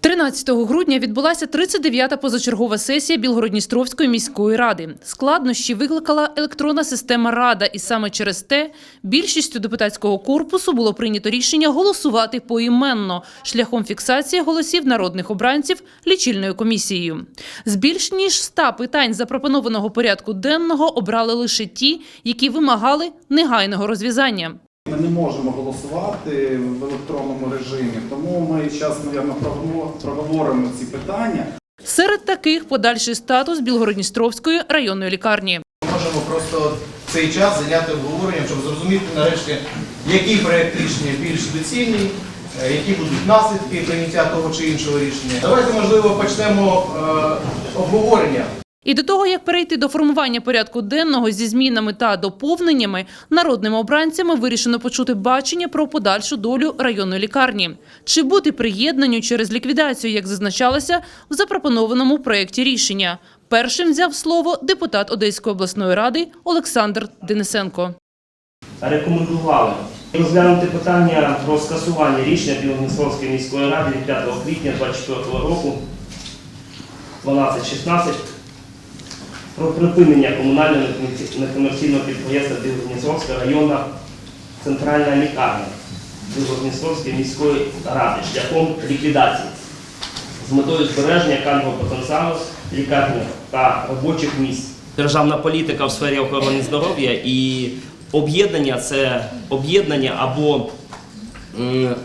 13 грудня відбулася 39-та позачергова сесія Білгородністровської міської ради. Складнощі викликала електронна система Рада, і саме через те більшістю депутатського корпусу було прийнято рішення голосувати поіменно шляхом фіксації голосів народних обранців лічильною комісією. З більш ніж 100 питань запропонованого порядку денного обрали лише ті, які вимагали негайного розв'язання. Ми не можемо голосувати в електронному режимі, тому ми зараз, мабуть, проговоримо ці питання. Серед таких подальший статус Білгородністровської районної лікарні. Ми можемо просто цей час зайняти обговоренням, щоб зрозуміти нарешті, який проєкт рішення більш доцільний, е, які будуть наслідки прийняття того чи іншого рішення. Давайте, можливо, почнемо е, обговорення. І до того, як перейти до формування порядку денного зі змінами та доповненнями, народними обранцями вирішено почути бачення про подальшу долю районної лікарні. Чи бути приєднанню через ліквідацію, як зазначалося в запропонованому проєкті рішення. Першим взяв слово депутат Одеської обласної ради Олександр Денисенко. рекомендували розглянути питання про скасування рішення Білогнісовської міської ради від 5 квітня 2024 року 12.16 про припинення комунального некомерційного підприємства Білогнісовська районна центральна лікарня Білогнісовської міської ради шляхом ліквідації з метою збереження кадрового потенціалу лікарні та робочих місць. Державна політика в сфері охорони здоров'я і об'єднання це об'єднання або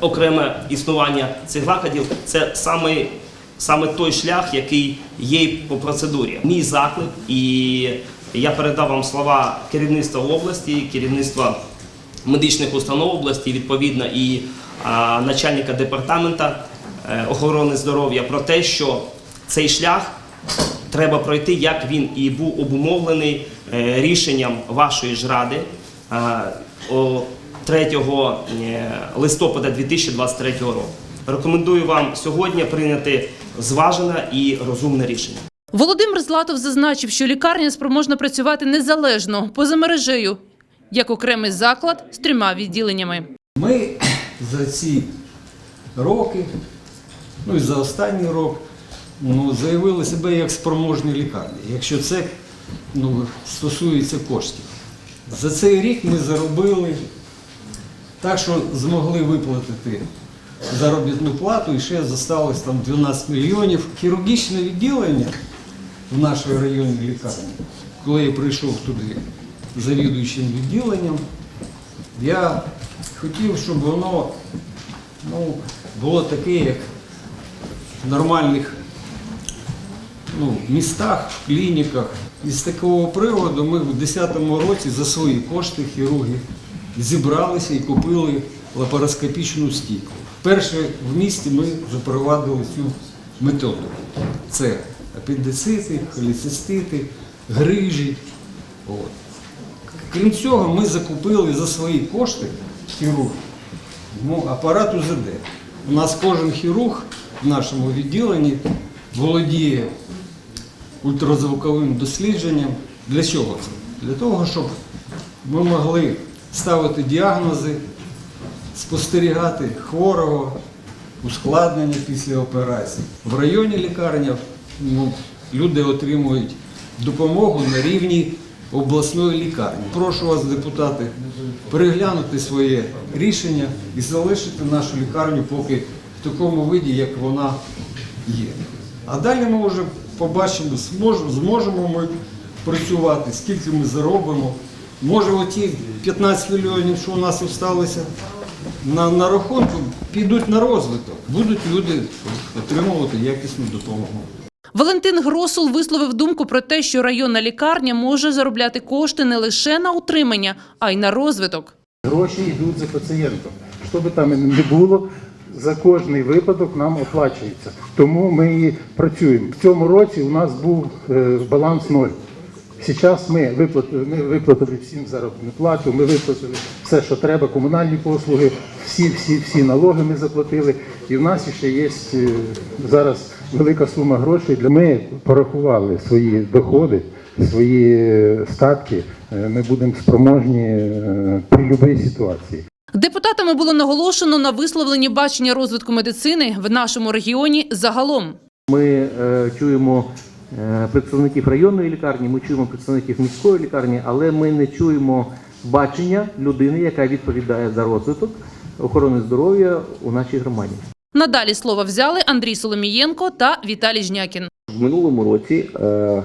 окреме існування цих закладів це саме, саме той шлях, який є по процедурі. Мій заклик, і я передав вам слова керівництва області, керівництва медичних установ області, відповідно, і начальника департамента е, охорони здоров'я про те, що цей шлях треба пройти, як він і був обумовлений е, рішенням вашої ж ради е, о 3 е, листопада 2023 року. Рекомендую вам сьогодні прийняти зважене і розумне рішення. Володимир Златов зазначив, що лікарня спроможна працювати незалежно поза мережею, як окремий заклад з трьома відділеннями. Ми за ці роки, ну і за останній рок, ну, заявили себе як спроможні лікарні, якщо це ну, стосується коштів. За цей рік ми заробили так, що змогли виплатити заробітну плату і ще залишилось там 12 мільйонів. Хірургічне відділення в нашій районній лікарні, коли я прийшов туди завідуючим відділенням, я хотів, щоб воно ну, було таке, як в нормальних ну, містах, клініках. І з такого приводу ми в 2010 році за свої кошти хірурги зібралися і купили лапароскопічну стійку. Перше в місті ми запровадили цю методику. Це апендицити, холецистити, грижі. От. Крім цього, ми закупили за свої кошти хірург, ну, апарат УЗД. У нас кожен хірург в нашому відділенні володіє ультразвуковим дослідженням. Для чого це? Для того, щоб ми могли ставити діагнози, спостерігати хворого, ускладнення після операції. В районі лікарня ну, люди отримують допомогу на рівні обласної лікарні. Прошу вас, депутати, переглянути своє рішення і залишити нашу лікарню поки в такому виді, як вона є. А далі ми вже побачимо, зможемо, ми працювати, скільки ми заробимо. Може, оті 15 мільйонів, що у нас залишилося на, на рахунку, підуть на розвиток. Будуть люди отримувати якісну допомогу. Валентин Гросул висловив думку про те, що районна лікарня може заробляти кошти не лише на утримання, а й на розвиток. Гроші йдуть за пацієнтом. Що би там не було, за кожний випадок нам оплачується. Тому ми і працюємо. В цьому році у нас був е, баланс ноль. Зараз ми виплатили, ми виплатили всім заробітну плату, ми виплатили все, що треба, комунальні послуги, всі, всі, всі налоги ми заплатили. І в нас ще є е, зараз велика сума грошей. Ми порахували свої доходи, свої е, статки. Е, Ми будемо спроможні при будь-якій ситуації. Депутатами було наголошено на висловленні бачення розвитку медицини в нашому регіоні загалом. Ми е, чуємо представників районної лікарні, ми чуємо представників міської лікарні, але ми не чуємо бачення людини, яка відповідає за розвиток охорони здоров'я у нашій громаді. Надалі слово взяли Андрій Соломієнко та Віталій Жнякін. В минулому році, е,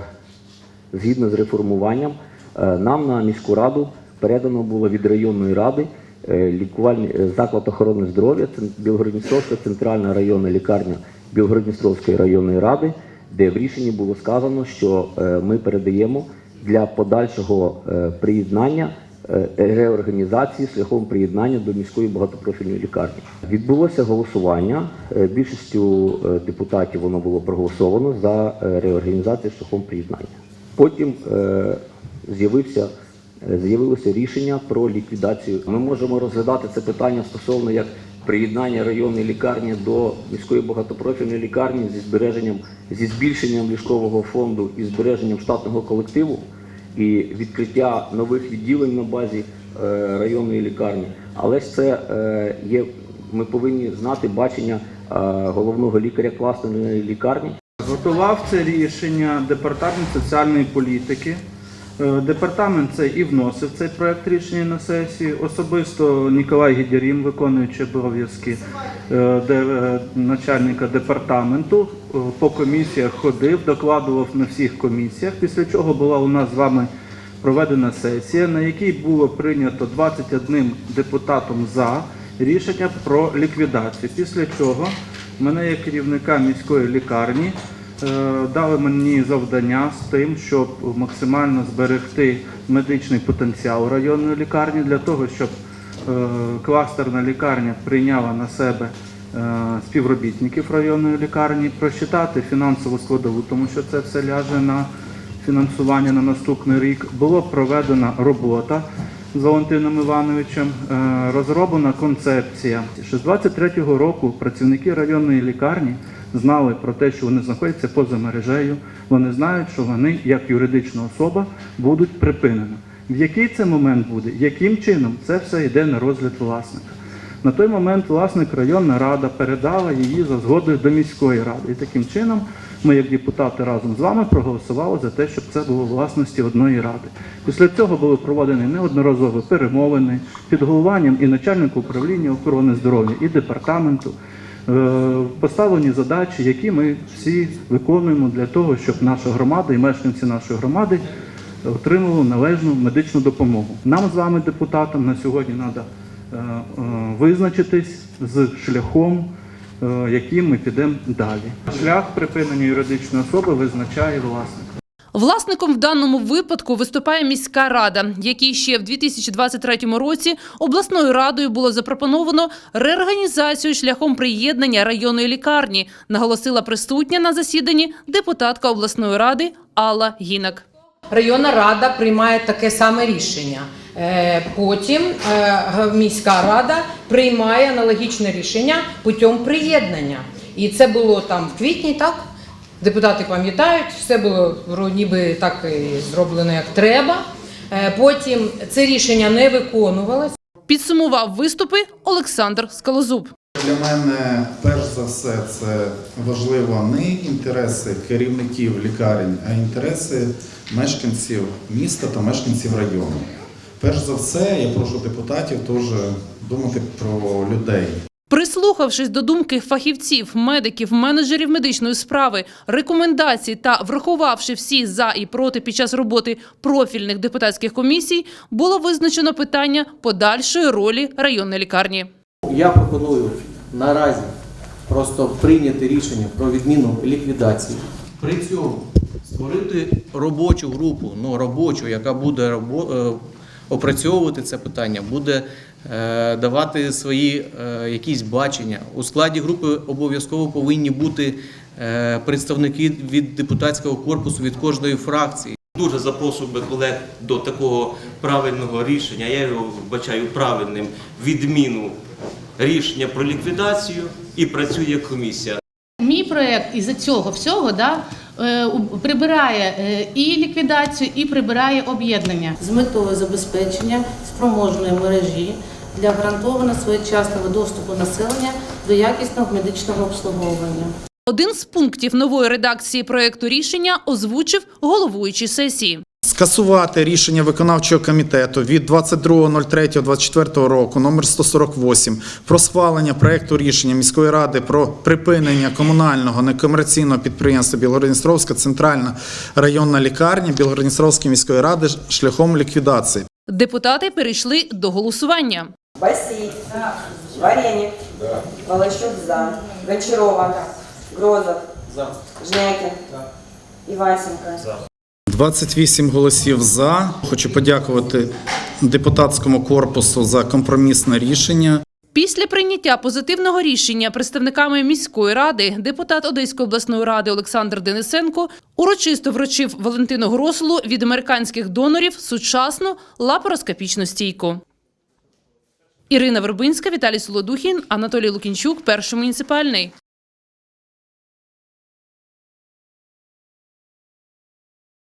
згідно з реформуванням, е, нам на міську раду передано було від районної ради е, лікувальний е, заклад охорони здоров'я, це Білгородністровська центральна районна лікарня Білгородністровської районної ради, де в рішенні було сказано, що е, ми передаємо для подальшого е, приєднання е, реорганізації шляхом приєднання до міської багатопрофільної лікарні. Відбулося голосування. Більшістю депутатів воно було проголосовано за реорганізацію шляхом приєднання. Потім з'явився з'явилося рішення про ліквідацію. Ми можемо розглядати це питання стосовно як приєднання районної лікарні до міської багатопрофільної лікарні зі збереженням зі збільшенням ліжкового фонду і збереженням штатного колективу і відкриття нових відділень на базі е, районної лікарні. Але ж це е, є. Ми повинні знати бачення е, головного лікаря кластерної лікарні. Готував це рішення департамент соціальної політики. Е, Департамент це і вносив цей проект рішення на сесію. Особисто Ніколай Гідярім, виконуючи обов'язки е, е, начальника департаменту, по комісіях ходив, докладував на всіх комісіях. Після чого була у нас з вами проведена сесія, на якій було прийнято 21 депутатом за рішення про ліквідацію. Після чого мене як керівника міської лікарні дали мені завдання з тим, щоб максимально зберегти медичний потенціал районної лікарні для того, щоб е, кластерна лікарня прийняла на себе е, співробітників районної лікарні, просчитати фінансову складову, тому що це все ляже на фінансування на наступний рік. Була проведена робота з Валентином Івановичем, е, розроблена концепція. З 23-го року працівники районної лікарні знали про те, що вони знаходяться поза мережею. Вони знають, що вони, як юридична особа, будуть припинені. В який це момент буде, яким чином це все йде на розгляд власника. На той момент власник районна рада передала її за згодою до міської ради. І таким чином ми, як депутати, разом з вами проголосували за те, щоб це було власності одної ради. Після цього були проведені неодноразові перемовини під головуванням і начальника управління охорони здоров'я, і департаменту. Е, Поставлені задачі, які ми всі виконуємо для того, щоб наша громада і мешканці нашої громади отримали належну медичну допомогу. Нам з вами, депутатам, на сьогодні треба визначитись з шляхом, е, яким ми підемо далі. Шлях припинення юридичної особи визначає власник. Власником в даному випадку виступає міська рада, якій ще в 2023 році обласною радою було запропоновано реорганізацію шляхом приєднання районної лікарні, наголосила присутня на засіданні депутатка обласної ради Алла Гінак. Районна рада приймає таке саме рішення. Е, Потім е, міська рада приймає аналогічне рішення путем приєднання. І це було там в квітні, так? Депутати пам'ятають, все було ніби так і зроблено як треба. Е, Потім це рішення не виконувалось. Підсумував виступи Олександр Скалозуб. Для мене, перш за все, це важливо не інтереси керівників лікарень, а інтереси мешканців міста та мешканців району. Перш за все, я прошу депутатів теж думати про людей. Прислухавшись до думки фахівців, медиків, менеджерів медичної справи, рекомендацій та врахувавши всі за і проти під час роботи профільних депутатських комісій, було визначено питання подальшої ролі районної лікарні. Я пропоную наразі просто прийняти рішення про відміну ліквідації. При цьому створити робочу групу, ну робочу, яка буде робо- е, опрацьовувати це питання, буде е, давати свої е, якісь бачення. У складі групи обов'язково повинні бути е, представники від депутатського корпусу від кожної фракції. Дуже запрошую би колег до такого правильного рішення. Я його вбачаю правильним відміну рішення про ліквідацію і працює комісія. Мій проект із цього всього да, прибирає е, і ліквідацію, і прибирає об'єднання. з метою забезпечення спроможної мережі для гарантованого своєчасного доступу населення до якісного медичного обслуговування. Один з пунктів нової редакції проекту рішення озвучив головуючий сесії. Скасувати рішення виконавчого комітету від 22.03.24 року номер 148 про схвалення проекту рішення міської ради про припинення комунального некомерційного підприємства Білгородністровська центральна районна лікарня Білгородністровської міської ради шляхом ліквідації. Депутати перейшли до голосування. Басій, Вареник, Волощук за, Гончарова, Грозов, Жнякин, Івасенко. 28 голосів за. Хочу подякувати депутатському корпусу за компромісне рішення. Після прийняття позитивного рішення представниками міської ради депутат Одеської обласної ради Олександр Денисенко урочисто вручив Валентину Грослу від американських донорів сучасну лапароскопічну стійку. Ірина Вербинська, Віталій Солодухін, Анатолій Лукінчук, перший муніципальний.